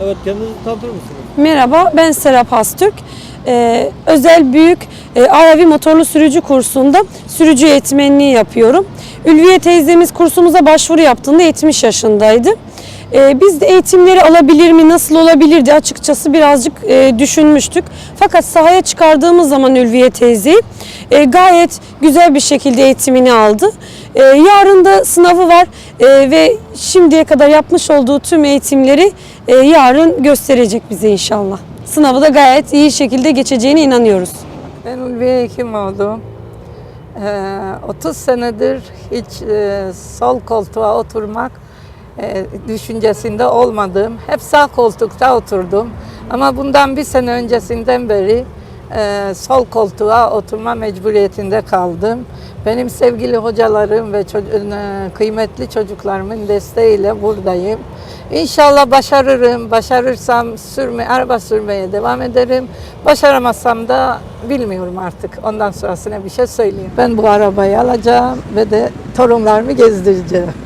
Evet kendinizi tanıtır mısınız? Merhaba, ben Serap Hastürk. Ee, özel büyük e, Aravi motorlu sürücü kursunda sürücü eğitmenliği yapıyorum. Ülviye teyzemiz kursumuza başvuru yaptığında 70 yaşındaydı. Ee, biz de eğitimleri alabilir mi, nasıl olabilir diye açıkçası birazcık e, düşünmüştük. Fakat sahaya çıkardığımız zaman Ülviye teyzeyi e, gayet güzel bir şekilde eğitimini aldı. E, yarın da sınavı var e, ve şimdiye kadar yapmış olduğu tüm eğitimleri e, yarın gösterecek bize inşallah. Sınavı da gayet iyi şekilde geçeceğine inanıyoruz. Ben Ulviye Hekimoğlu. Ee, 30 senedir hiç e, sol koltuğa oturmak e, düşüncesinde olmadım. Hep sağ koltukta oturdum. Ama bundan bir sene öncesinden beri e, sol koltuğa oturma mecburiyetinde kaldım. Benim sevgili hocalarım ve e, kıymetli çocuklarımın desteğiyle buradayım. İnşallah başarırım. Başarırsam sürme, araba sürmeye devam ederim. Başaramazsam da bilmiyorum artık. Ondan sonrasına bir şey söyleyeyim. Ben bu arabayı alacağım ve de torunlarımı gezdireceğim.